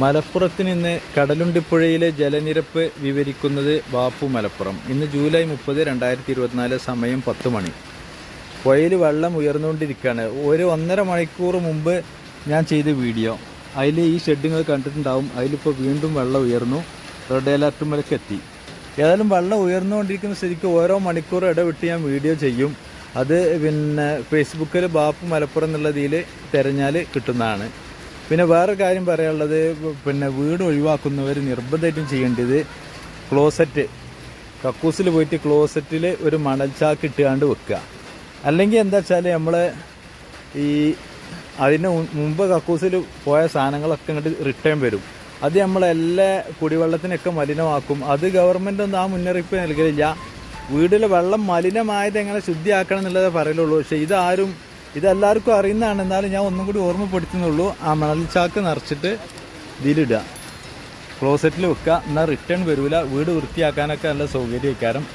മലപ്പുറത്ത് നിന്ന് കടലുണ്ടിപ്പുഴയിലെ ജലനിരപ്പ് വിവരിക്കുന്നത് ബാപ്പു മലപ്പുറം. ഇന്ന് ജൂലൈ മുപ്പത് രണ്ടായിരത്തി ഇരുപത്തിനാല് സമയം പത്ത് മണി. പുഴയിൽ വെള്ളം ഉയർന്നുകൊണ്ടിരിക്കുകയാണ്. ഒരു ഒന്നര മണിക്കൂർ മുമ്പ് ഞാൻ ചെയ്ത വീഡിയോ. അതിൽ ഈ ഷെഡിങ്ങൾ കണ്ടിട്ടുണ്ടാവും. അതിലിപ്പോൾ വീണ്ടും വെള്ളം ഉയർന്നു. റെഡ് അലർട്ടുമലക്ക് എത്തി. ഏതായാലും വെള്ളം ഉയർന്നുകൊണ്ടിരിക്കുന്ന സ്ഥിതിക്ക് ഓരോ മണിക്കൂർ ഇടവിട്ട് ഞാൻ വീഡിയോ ചെയ്യും. അത് പിന്നെ ഫേസ്ബുക്കിൽ ബാപ്പു മലപ്പുറം എന്നുള്ള എന്നുള്ളതിൽ തിരഞ്ഞാൽ കിട്ടുന്നതാണ്. പിന്നെ വേറെ കാര്യം പറയാനുള്ളത് പിന്നെ വീട് ഒഴിവാക്കുന്നവർ നിർബന്ധമായിട്ടും ചെയ്യേണ്ടത് ക്ലോസറ്റ്. കക്കൂസിൽ പോയിട്ട് ക്ലോസറ്റിൽ ഒരു മണൽച്ചാക്ക് ഇട്ടുകൊണ്ട് വെക്കുക. അല്ലെങ്കിൽ എന്താ വെച്ചാൽ നമ്മൾ ഈ അതിന് മുമ്പ് കക്കൂസിൽ പോയ സാധനങ്ങളൊക്കെ ഇങ്ങോട്ട് റിട്ടേൺ വരും. അത് നമ്മളെല്ലാ കുടിവെള്ളത്തിനൊക്കെ മലിനമാക്കും. അത് ഗവൺമെന്റ് ഒന്നും ആ മുന്നറിയിപ്പ് നൽകലില്ല. വീട്ടിലെ വെള്ളം മലിനമായത് എങ്ങനെ ശുദ്ധിയാക്കണം എന്നുള്ളതേ പറയുള്ളൂ. പക്ഷേ ഇതാരും ഇതെല്ലാവർക്കും അറിയുന്നതാണ്. എന്നാലും ഞാൻ ഒന്നും കൂടി ഓർമ്മപ്പെടുത്തുന്നുള്ളൂ. ആ മണൽ ചാക്ക് നിറച്ചിട്ട് ഇതിലിടുക. ക്ലോസറ്റിൽ വെക്കുക. എന്നാൽ റിട്ടേൺ വരില്ല വീട് വൃത്തിയാക്കാനൊക്കെ നല്ല സൗകര്യം